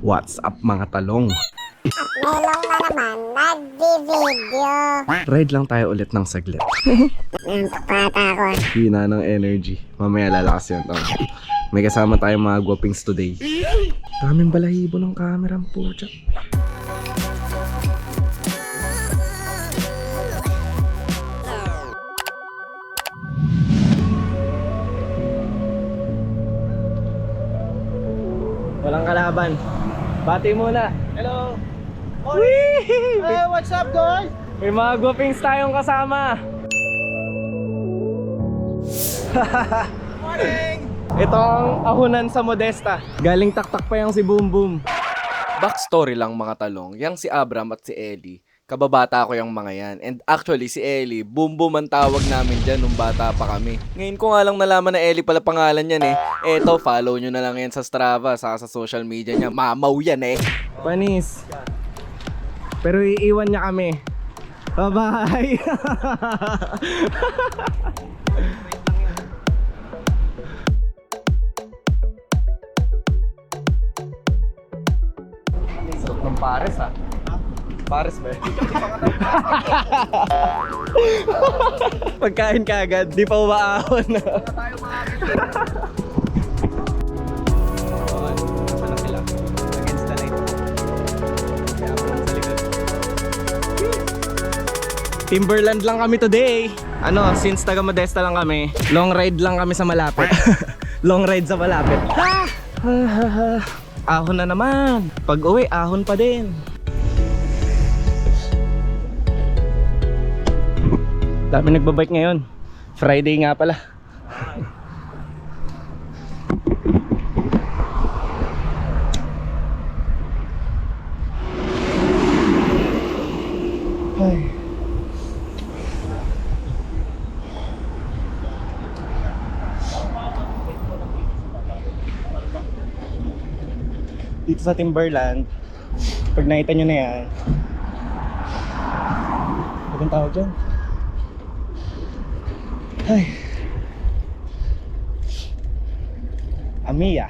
What's up mga talong? Melong na naman, nagdi-video. Ride lang tayo ulit ng saglit. Nantok pa ata ako. Hina ng energy. Mamaya lalakas yun. Tama. May kasama tayong mga guwapings today. Daming balahibo ng camera po. Walang kalaban. Bati muna. Hello! Hey, what's up, guys? May mga guwapings tayong kasama. Morning! Ito ang ahunan sa Modesta. Galing taktak pa yung si Boom Boom. Backstory lang mga talong, yang si Abram at si Ellie, kababata ko yung mga yan. And actually si Ellie, Boom Boom ang tawag namin dyan nung bata pa kami. Ngayon ko nga lang nalaman na Ellie pala pangalan yan eh. Eto, follow nyo na lang yan sa Strava, sa, sa social media niya. Mamaw yan eh. Panis. Pero iiwan niya kami. Bye-bye. Sarap ng pares ha. Pares ba? Pagkain ka agad, di pa umaahon. Tayo sa likod. Timberland lang kami today. Ano, since taga Modesta lang kami, long ride lang kami sa malapit. long ride sa malapit. Ha! Ha, ha, ha. Ahon na naman. Pag uwi, ahon pa din. Dami nagbabike ngayon. Friday nga pala. Ay. Dito sa Timberland, pag nakita nyo na yan, anong tawag dyan? Ay. Amiya.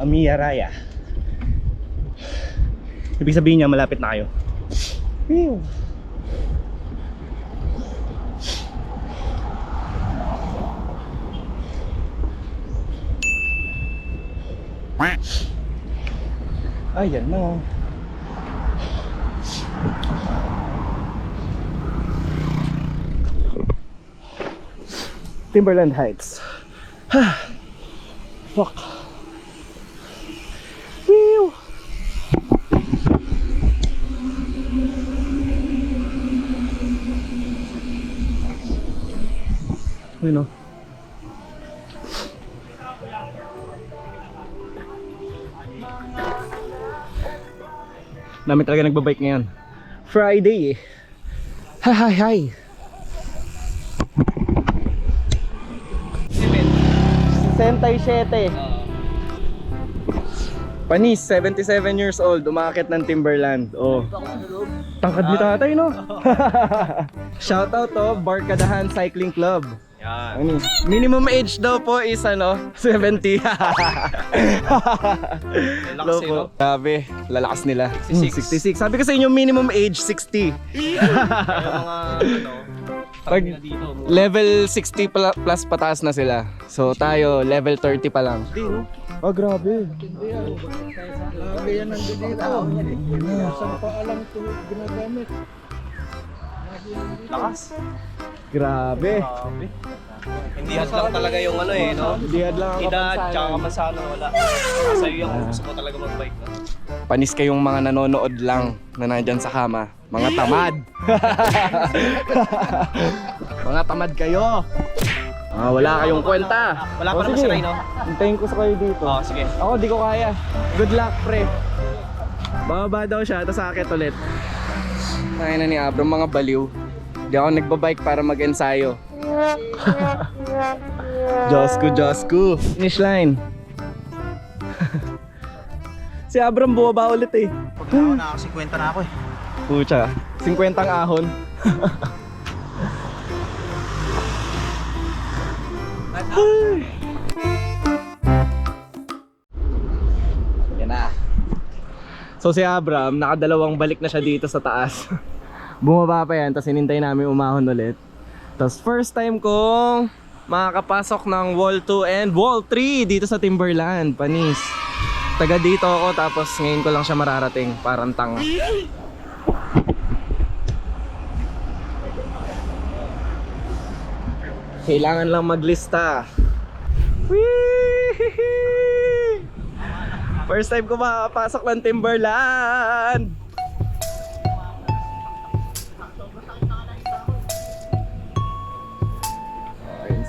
Amiya Raya. Ibig sabihin niya malapit na kayo. Ew. Ayan na. Timberland Heights. Fuck. Whew. Ayun o. Dami talaga nagbabike ngayon. Friday eh. Hi, hi, hi. Sentay 7. Panis, 77 years old, umakit ng Timberland. Oh. Tangkad ni tatay, no? Shoutout to Barkadahan Cycling Club. Yan. Ano, minimum age daw po is ano, 70. Low eh, po. no? Grabe, lalakas nila. 66. 66. Sabi ko sa inyo minimum age 60. Yung mga, ano, Pag dito. level 60 pla- plus pataas na sila. So tayo level 30 pa lang. Hindi, no? Oh, grabe. Lagi yan nandito. Saan pa alam ito ginagamit? Lakas. Grabe. Grabe. Hindi lang talaga yung ano eh, no? Dihad lang ang Edad, tsaka kapansanan. kamasano, wala. Sa'yo yung gusto mo talaga mag-bike, no? Panis kayong mga nanonood lang na nandyan sa kama. Mga tamad. mga tamad kayo. Ah, wala kayong kwenta. Wala pa O, naman si Ray, no? Hintayin ko sa kayo dito. Oo, sige. Ako di ko kaya. Good luck, pre. Bababa daw siya, tapos akit ulit. Kaya na ni Abram, mga baliw. Di ako nagbabike para mag-ensayo. Diyos ko, Diyos ko. Finish line. si Abram bumaba ulit eh. Pag ako, nakaka-50 na ako eh. Pucha, 50 ang ahon. Ay. So si Abram, nakadalawang balik na siya dito sa taas. Bumaba pa yan, tapos hinintay namin umahon ulit. Tapos first time kong makakapasok ng Wall 2 and Wall 3 dito sa Timberland, Panis. Taga dito ako tapos ngayon ko lang siya mararating, parang tanga. Kailangan lang maglista. Whee! First time ko makakapasok ng Timberland.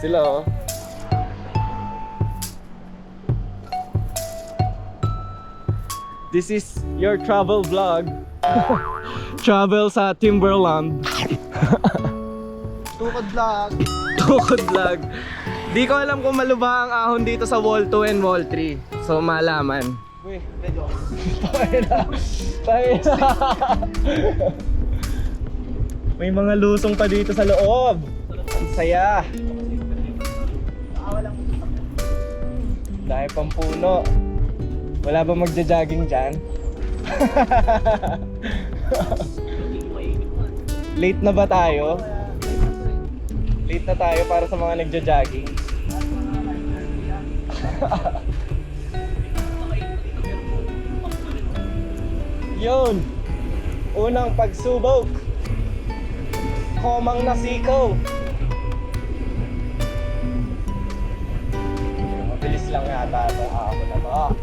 Sila oh. This is your travel vlog. travel sa Timberland. Tukod vlog. Tukod vlog. Di ko alam kung malubha ang ahon dito sa wall 2 and wall 3. So malaman. Uy, medyo. May mga lusong pa dito sa loob. Ang saya. Dahil pang puno. Wala ba magja-jogging dyan? Late na ba tayo? Late na tayo para sa mga nagja-jogging. Yun! Unang pagsubok. Komang nasikaw. Lang yata itong ahon na to.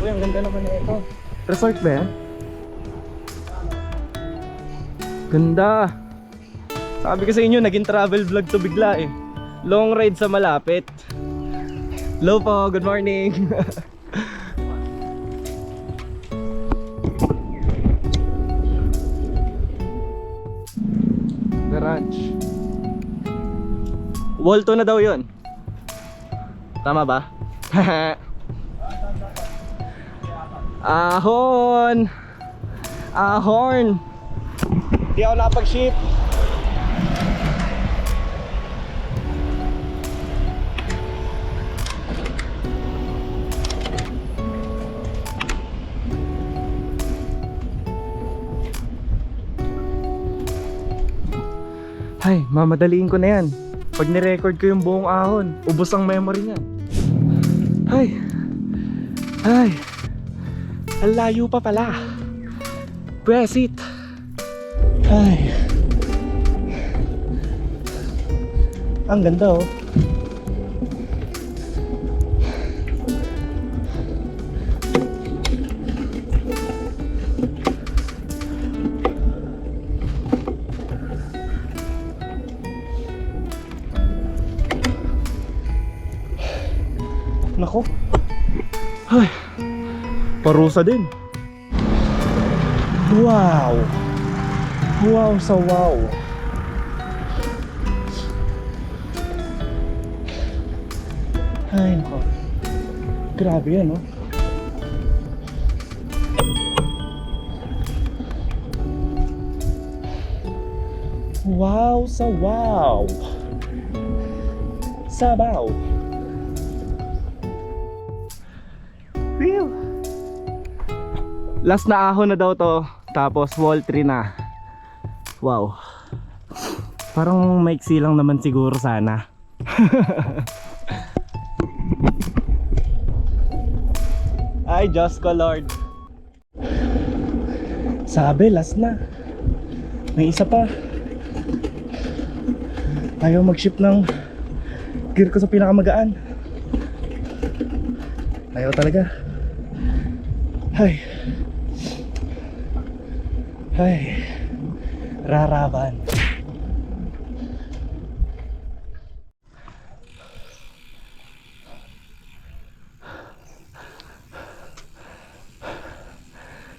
Uy, ang ganda naman na ito. Resort ba yan? Ganda. Sabi ko sa inyo, naging travel vlog to bigla eh. Long ride sa malapit. Hello po, good morning. The ranch. Wall 2 na daw yun. Tama ba? Ahon! Ahorn! Di ako napag-ship. Ay, mamadaliin ko na yan. Pag nirecord ko yung buong ahon, ubos ang memory niyan. Ay, ay, ang layo pa pala. Press it. Ay. Ang ganda oh. Parusa din. Wow. Wow sa wow. Ay, nako. Grabe yan, oh. Wow sa wow. Sabaw. Last na ahon na daw to. Tapos wall 3 na. Wow. Parang maiksi lang naman siguro sana. Ay, Diyos ko Lord. Sabi, last na. May isa pa. Ayaw mag-ship ng gear ko sa pinakamagaan. Ayaw talaga. Ay. Ay. Raraban.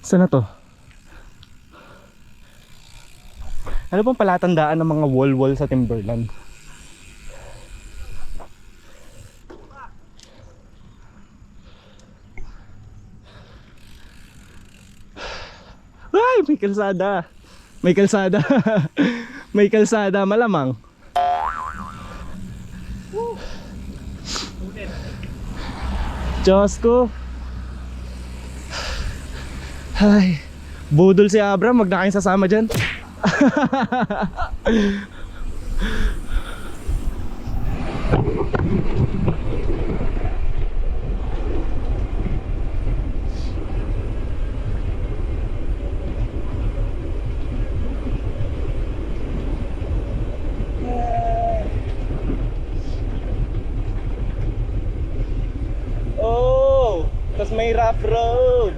Saan na to? Ano bang palatandaan ng mga wall-wall sa Timberland? Ay, may kalsada. May kalsada. may kalsada malamang. Diyos ko. Ay, budol si Abram, wag na kayong sasama dyan. Oh, tas may rough road.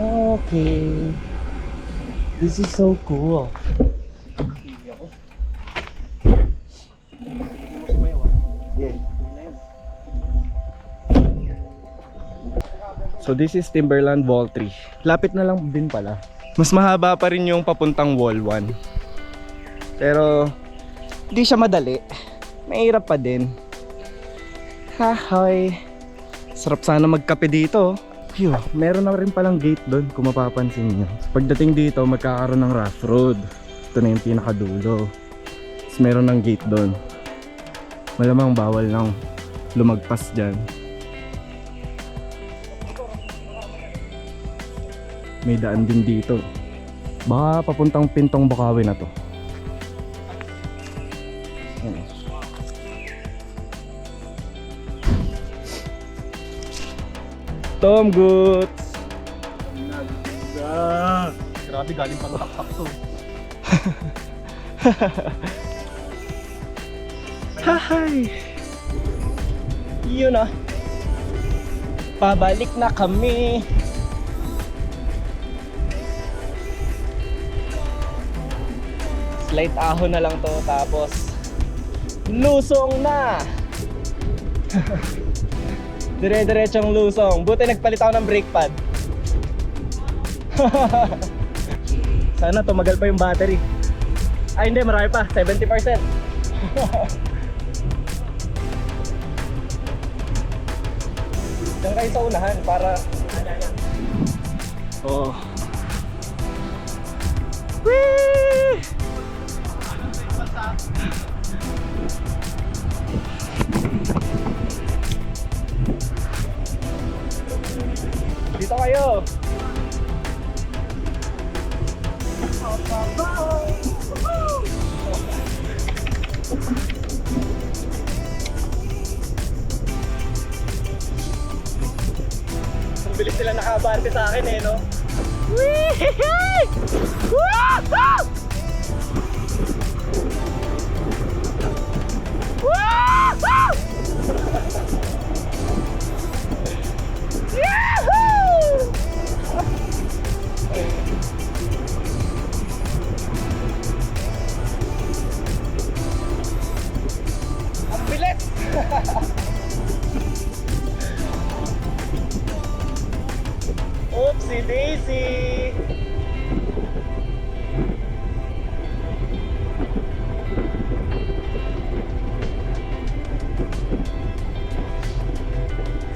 Okay. This is so cool. So this is Timberland Wall 3. Lapit na lang din pala. Mas mahaba pa rin yung papuntang Wall 1. Pero di siya madali. Mahirap pa din. Hahoy. Sarap sana magkape dito. Phew, meron na rin palang gate doon kung mapapansin nyo. Pagdating dito, magkakaroon ng rough road. Ito na yung pinakadulo. Tapos meron ng gate doon. Malamang bawal lang lumagpas dyan. May daan din dito. Baka papuntang pintong Bukawi na to. Tom Goods! Grabe, galing pang taktak to. Hi! Yun ah. Pabalik na kami. Slight ahon na lang to tapos lusong na. Dire-diretsong lusong. Buti nagpalit ako ng brake pad. Sana tumagal pa yung battery. Ay hindi, marami pa. 70%. Diyan kayo sa unahan para... Oo. Oh. Whee!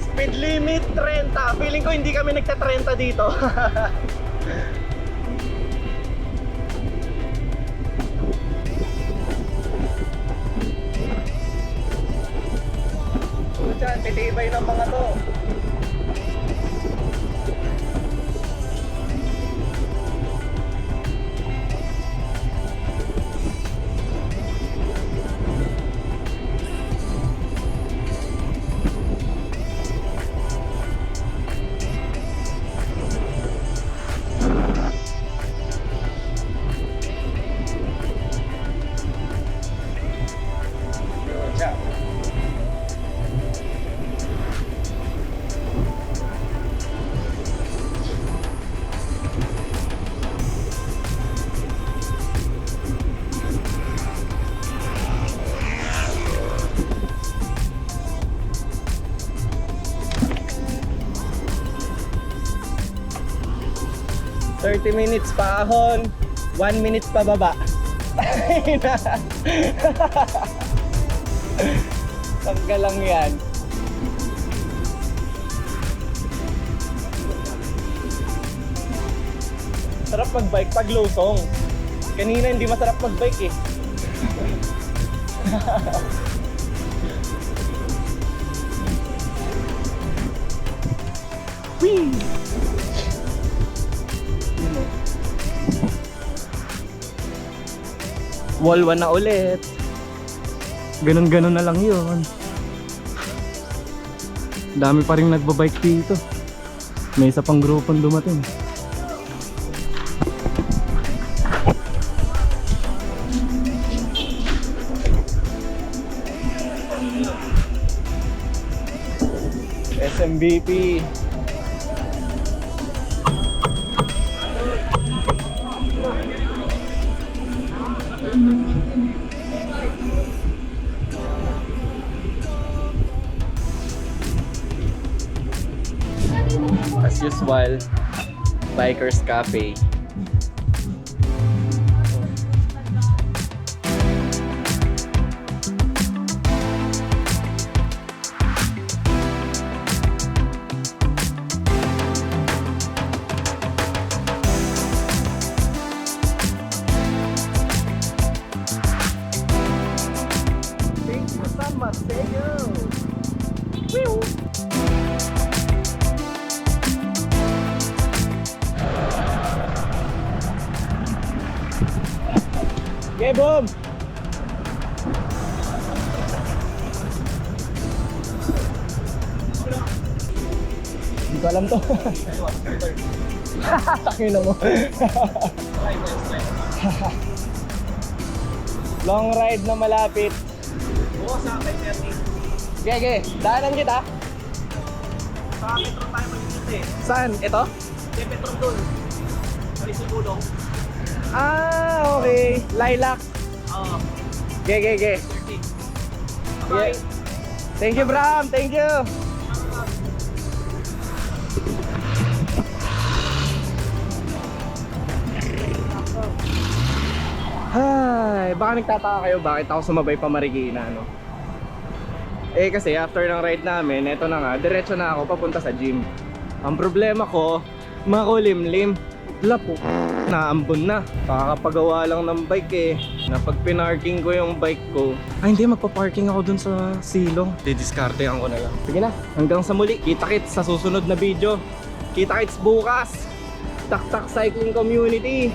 Speed limit 30. Feeling ko hindi kami nagta-30 dito. Diyan, titibay ng mga to. 20 minutes pa paahon, 1 minutes pababa. Tanggal lang yan. Sarap magbike pag lusong. Kanina hindi masarap magbike eh. Whee! Wall 1 na ulit. Ganun-ganun na lang yun. Dami pa rin nagbabike dito. May isa pang grupong dumating. SMBP. As usual, Bikers Cafe. Okay, boom! Hindi ko alam to. Takin mo. Long ride na malapit. Bukas sa akin, 30. Gege, daanan kita. Sa metro tayo mag-init eh. Saan? Ito? Hindi, metro doon. Sa Isubulong. Ah, okay. Lilac. Oo. Gege, gege. 30. Yeah. Thank you, Bram. Thank you. Ay, baka nagtataka kayo bakit ako sumabay pa Marikina, no? Eh kasi after ng ride namin, eto na nga, diretso na ako papunta sa gym. Ang problema ko, makulimlim. Lapo, naambon na. Kakapagawa lang ng bike eh. Na pag pinarking ko yung bike ko, ay hindi, magpa-parking ako dun sa silong. Didiskartehan ko na lang. Sige na, hanggang sa muli. Kita-kits sa susunod na video. Kita-kits bukas. Tak-tak Cycling Community.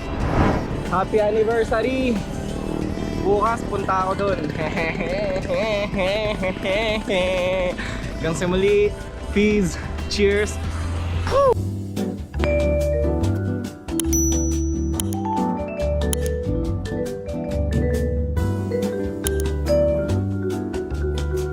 Happy anniversary! Bukas punta ako dun. Hanggang muli. Peace. Cheers.